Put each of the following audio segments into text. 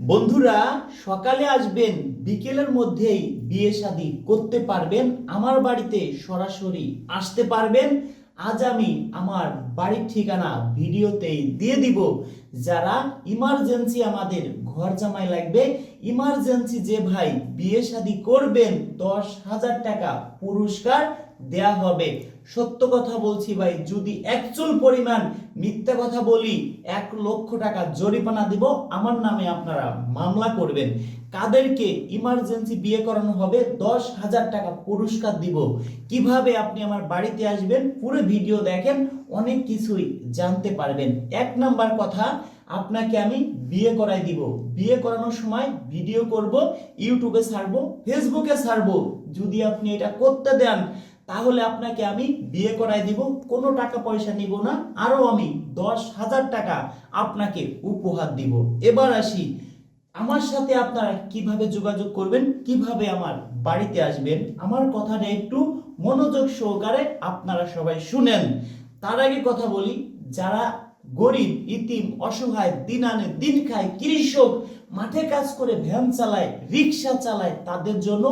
বন্ধুরা, সকালে আসবেন, বিকেলের মধ্যেই বিয়ে শাদী করতে পারবেন, আমার বাড়িতে সরাসরি আসতে পারবেন। আজ আমি আমার বাড়ির ঠিকানা ভিডিওতেই দিয়ে দিব। যারা ইমার্জেন্সি আমাদের ঘর জামাই লাগবে, ইমার্জেন্সি যে ভাই বিয়ে শাদী করবেন, দশ হাজার টাকা পুরস্কার দেয়া হবে। সত্য কথা বলছি ভাই, যদি একচুল পরিমাণ মিথ্যা কথা বলি, এক লক্ষ টাকা জরিমানা দিব, আমার নামে আপনারা মামলা করবেন। কাদেরকে ইমার্জেন্সি বিয়ে করানো হবে, দশ হাজার টাকা পুরস্কার দিব। কীভাবে আপনি আমার বাড়িতে আসবেন, পুরো ভিডিও দেখেন, অনেক কিছুই জানতে পারবেন। এক নাম্বার কথা, আপনাকে আমি বিয়ে করাই দিব। বিয়ে করানোর সময় ভিডিও করব ইউটিউবে ছাড়বো ফেসবুকে ছাড়বো। যদি আপনি এটা করতে দেন তাহলে আপনাকে আমি বিয়ে করাই দিব, কোনো টাকা পয়সা নিব না, আরও আমি দশ হাজার টাকা আপনাকে উপহার দিব। এবার আসি, আমার সাথে আপনারা কীভাবে যোগাযোগ করবেন, কীভাবে আমার বাড়িতে আসবেন? আমার কথাটা একটু মনোযোগ সহকারে আপনারা সবাই শুনেন। তার আগে কথা বলি, যারা গরিব, ইতিম, অসহায় দিন আনে দিন খায়, কৃষক, মাঠে কাজ করে, ভ্যান চালায়, রিক্সা চালায়, তাদের জন্য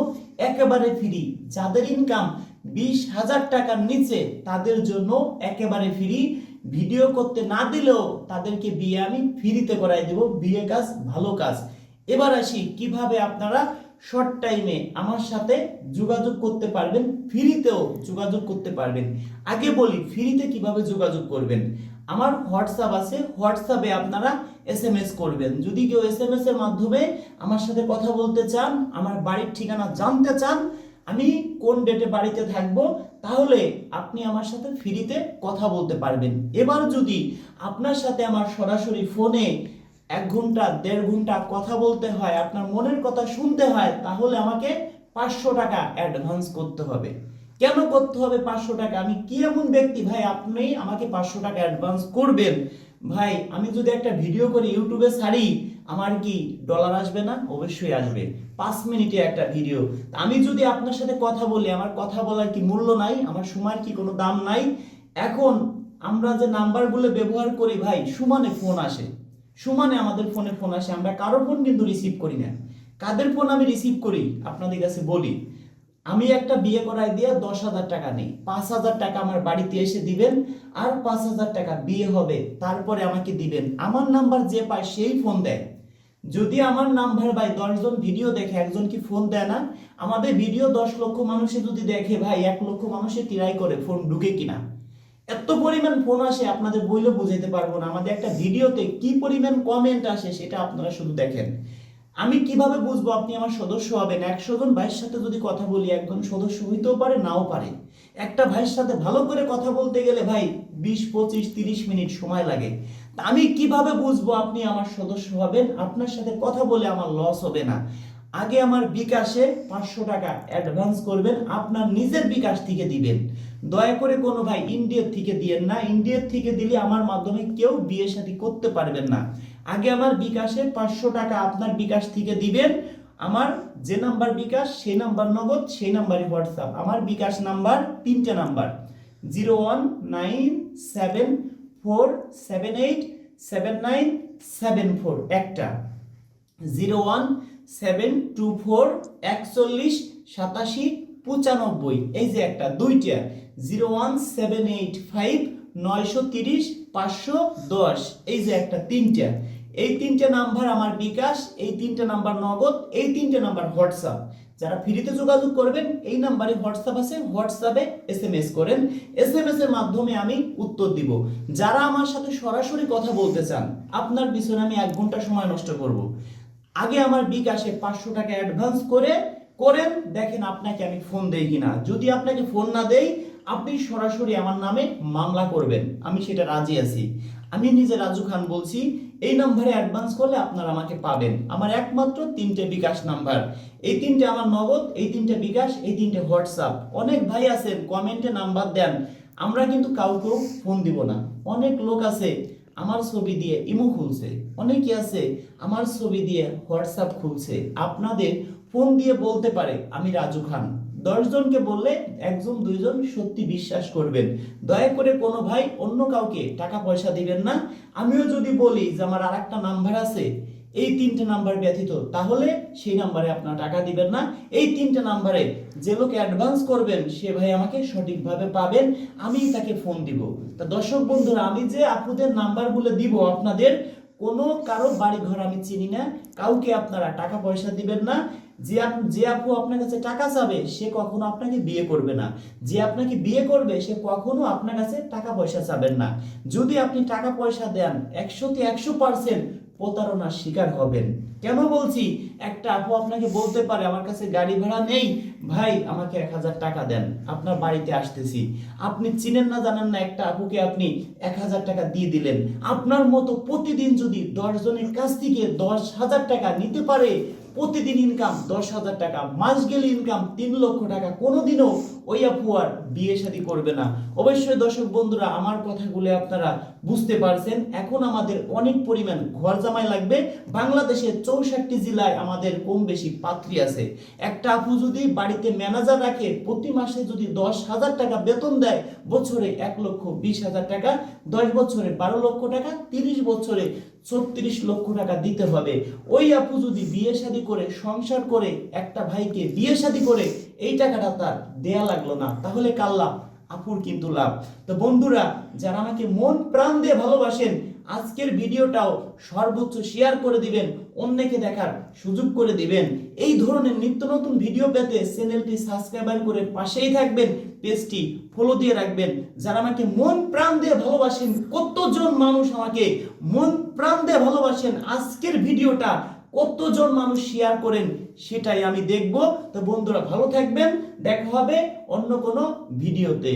একেবারে ফ্রি যাদের ইনকাম বিশ হাজার টাকার নিচে তাদের জন্য একেবারে ফ্রি। ভিডিও করতে না দিলেও তাদেরকে বিয়ে আমি ফ্রিতে করাই দেব। বিয়ে কাজ, ভালো কাজ। এবার আসি, কীভাবে আপনারা শর্ট টাইমে আমার সাথে যোগাযোগ করতে পারবেন, ফ্রিতেও যোগাযোগ করতে পারবেন। আগে বলি, ফ্রিতে কীভাবে যোগাযোগ করবেন? আমার হোয়াটসঅ্যাপ আছে, হোয়াটসঅ্যাপে আপনারা এস এম এস করবেন। যদি কেউ এস এম এস এর মাধ্যমে আমার সাথে কথা বলতে চান, আমার বাড়ির ঠিকানা জানতে চান আমি কোন ডেটে বাড়িতে থাকব, তাহলে আপনি আমার সাথে ফ্রিতে কথা বলতে পারবেন। এবার যদি আপনার সাথে আমার সরাসরি ফোনে এক ঘণ্টা, দেড় ঘণ্টা কথা বলতে হয়, আপনার মনের কথা শুনতে হয়, তাহলে আমাকে পাঁচশো টাকা অ্যাডভান্স করতে হবে। কেন করতে হবে পাঁচশো টাকা? আমি কি এমন ব্যক্তি? ভাই, আপনি আমাকে পাঁচশো টাকা অ্যাডভান্স করবেন। ভাই, আমি যদি একটা ভিডিও করে ইউটিউবে ছাড়ি আমার কি ডলার আসবে না? অবশ্যই আসবে। পাঁচ মিনিটে একটা ভিডিও আমি যদি আপনার সাথে কথা বলি, আমার কথা বলার কি মূল্য নাই? আমার সময়ের কি কোনো দাম নাই? এখন আমরা যে নাম্বারগুলো ব্যবহার করি ভাই, সমানে ফোন আসে। সমানে আমাদের ফোনে ফোন আসে। আমরা কারও ফোন কিন্তু রিসিভ করি না। কাদের ফোন আমি রিসিভ করি? আপনাদের কাছে বলি। আমি একটা বিয়ে করাই দিয়ে দশ হাজার টাকা নেই। পাঁচ হাজার টাকা আমার বাড়িতে এসে দিবেন আর পাঁচ হাজার টাকা বিয়ে হবে। তারপরে আমাকে দিবেন। আমার নাম্বার যে পায়, সেই ফোন দেয়। যদি আমার নাম্বার ভাই দশজন ভিডিও দেখে, একজন কি ফোন দেয় না? আমাদের ভিডিও দশ লক্ষ মানুষে যদি দেখে ভাই, এক লক্ষ মানুষে ট্রাই করে ফোন ঢুকে কিনা। এত পরিমাণ ফোন আসে, আপনাদের বইলে বুঝাইতে পারব না। আমাদের একটা ভিডিওতে কি পরিমাণ কমেন্ট আসে, সেটা আপনারা শুধু দেখেন। আমি কীভাবে বুঝব আপনি আমার সদস্য হবেন? একশো জন ভাইয়ের সাথে যদি কথা বলি, একজন সদস্য হইতেও পারে, নাও পারে। একটা ভাইয়ের সাথে ভালো করে কথা বলতে গেলে ভাই, বিশ, পঁচিশ, তিরিশ মিনিট সময় লাগে। আমি কীভাবে বুঝব আপনি আমার সদস্য হবেন? আপনার সাথে কথা বলে আমার লস হবে না। আগে আমার বিকাশে পাঁচশো টাকা অ্যাডভান্স করবেন, আপনার নিজের বিকাশ থেকে দিবেন। দয়া করে কোনো ভাই ইন্ডিয়ার থেকে দিয়েন না। ইন্ডিয়ার থেকে দিলে আমার মাধ্যমে কেউ বিয়ে শাদী করতে পারবেন না। আগে আমার বিকাশে পাঁচশো টাকা আপনার বিকাশ থেকে দিবেন। আমার যে নাম্বার বিকাশ, সেই নাম্বার নগদ, সেই নাম্বারে হোয়াটসঅ্যাপ আমার বিকাশ নাম্বার তিনটে number zero one nine seven four, seven eight, seven nine, seven four, একটা। Zero one, seven two four, একচল্লিশ, সাতাশি, পঁচানব্বই। এই যে একটা, দুইটা। Zero one, seven eight five, নয়শো তিরিশ, পাঁচশো দশ। এই যে একটা, তিনটা। এই তিনটে নাম্বার আমার বিকাশ, এই তিনটে নাম্বার নগদ, এই তিনটে নাম্বার হোয়াটসঅ্যাপ। যারা ফ্রিতে যোগাযোগ করবেন, এই নাম্বারে হোয়াটসঅ্যাপ আছে। হোয়াটসঅ্যাপে এস এম এস করেন। এস এম এস এর মাধ্যমে আমি উত্তর দিব। যারা আমার সাথে সরাসরি কথা বলতে চান, আপনার পিছনে আমি এক ঘণ্টা সময় নষ্ট করব। আগে আমার বিকাশে পাঁচশো টাকা অ্যাডভান্স করে, করেন, দেখেন আপনাকে আমি ফোন দেই কিনা। যদি আপনাকে ফোন না দেই, আপনি সরাসরি আমার নামে মামলা করবেন। আমি সেটা রাজি আছি। আমি নিজে রাজু খান বলছি, এই নাম্বারে অ্যাডভান্স করলে আপনারা আমাকে পাবেন। আমার একমাত্র তিনটে বিকাশ নাম্বার। এই তিনটে আমার নগদ, এই তিনটে বিকাশ, এই তিনটে হোয়াটসঅ্যাপ। অনেক ভাই আছেন, কমেন্টে নাম্বার দেন। আমরা কিন্তু কাউকেও ফোন দিব না। অনেক লোক আছে, আমার ছবি দিয়ে ইমো খুলছে। অনেকে আছে, আমার ছবি দিয়ে হোয়াটসঅ্যাপ খুলছে। আপনাদের ফোন দিয়ে বলতে পারে, আমি রাজু খান। দশজনকে বললে একজন, দুইজন সত্যি বিশ্বাস করবেন। দয়া করে কোনো ভাই অন্য কাউকে টাকা পয়সা দিবেন না। আমিও যদি বলি যে আমার আর একটা নাম্বার আছে, এই তিনটে নাম্বার ব্যতীত, তাহলে সেই নাম্বারে আপনার টাকা দিবেন না। এই তিনটে নাম্বারে যে লোক অ্যাডভান্স করবেন, সে ভাই আমাকে সঠিকভাবে পাবেন, আমি তাকে ফোন দিব। তা দর্শক বন্ধুরা, আমি যে আপনাদের নাম্বারগুলো দিব আপনাদের, কোনো কারও বাড়ি ঘর আমি চিনি না, কাউকে আপনারা টাকা পয়সা দিবেন না। যে আপ- যে আপু আপনার কাছে টাকা চাবে, সে কখনো আপনাকে বিয়ে করবে না। যে আপনাকে বিয়ে করবে, সে কখনো আপনার কাছে টাকা পয়সা চাবেন না। যদি আপনি টাকা পয়সা দেন, একশোতে একশো পার্সেন্ট প্রতারণার শিকার হবেন। কেন বলছি? একটা আপু আপনাকে বলতে পারে, আমার কাছে গাড়ি ভাড়া নেই, ভাই, আমাকে এক হাজার টাকা দেন, আপনার বাড়িতে আসতেছি। আপনি চিনেন না, জানেন না, একটা আপুকে আপনি এক হাজার টাকা দিয়ে দিলেন। আপনার মতো প্রতিদিন যদি দশ জনের কাছ থেকে দশ হাজার টাকা নিতে পারে প্রতিদিন ইনকাম দশ হাজার টাকা মাস গেলে ইনকাম তিন লক্ষ টাকা, কোনোদিনও ওই আপু আর বিয়ে শাদী করবে না। অবশ্যই দর্শক বন্ধুরা, আমার কথাগুলো আপনারা বুঝতে পারছেন। এখন আমাদের অনেক পরিমাণ ঘর জামাই লাগবে। বাংলাদেশের চৌষট্টি জেলায় আমাদের কম বেশি পাত্রী আছে। একটা আপু যদি বাড়িতে ম্যানেজার রাখে, প্রতি মাসে যদি দশ হাজার টাকা বেতন দেয়, বছরে এক লক্ষ বিশ হাজার টাকা, দশ বছরে বারো লক্ষ টাকা, তিরিশ বছরে ছত্রিশ লক্ষ টাকা দিতে হবে। ওই আপু যদি বিয়ে শাদী করে, সংসার করে, একটা ভাইকে বিয়ে শাদী করে, এই টাকাটা তার দেয়া লাগল না। তাহলে কার লাভ? আপুর কিন্তু লাভ। তো বন্ধুরা, যারা আমাকে মন প্রাণ দিয়ে ভালোবাসেন আজকের ভিডিওটাও সর্বোচ্চ শেয়ার করে দিবেন, অন্যকে দেখার সুযোগ করে দিবেন। এই ধরনের নিত্য নতুন ভিডিও পেতে চ্যানেলটি সাবস্ক্রাইবার করে পাশেই থাকবেন পেজটি ফলো দিয়ে রাখবেন। যারা আমাকে মন প্রাণ দিয়ে ভালোবাসেন, কতজন মানুষ আমাকে মন প্রাণ দিয়ে ভালোবাসেন, আজকের ভিডিওটা কতজন মানুষ শেয়ার করেন, সেটাই আমি দেখব। তো বন্ধুরা ভালো থাকবেন, দেখা হবে অন্য কোনো ভিডিওতে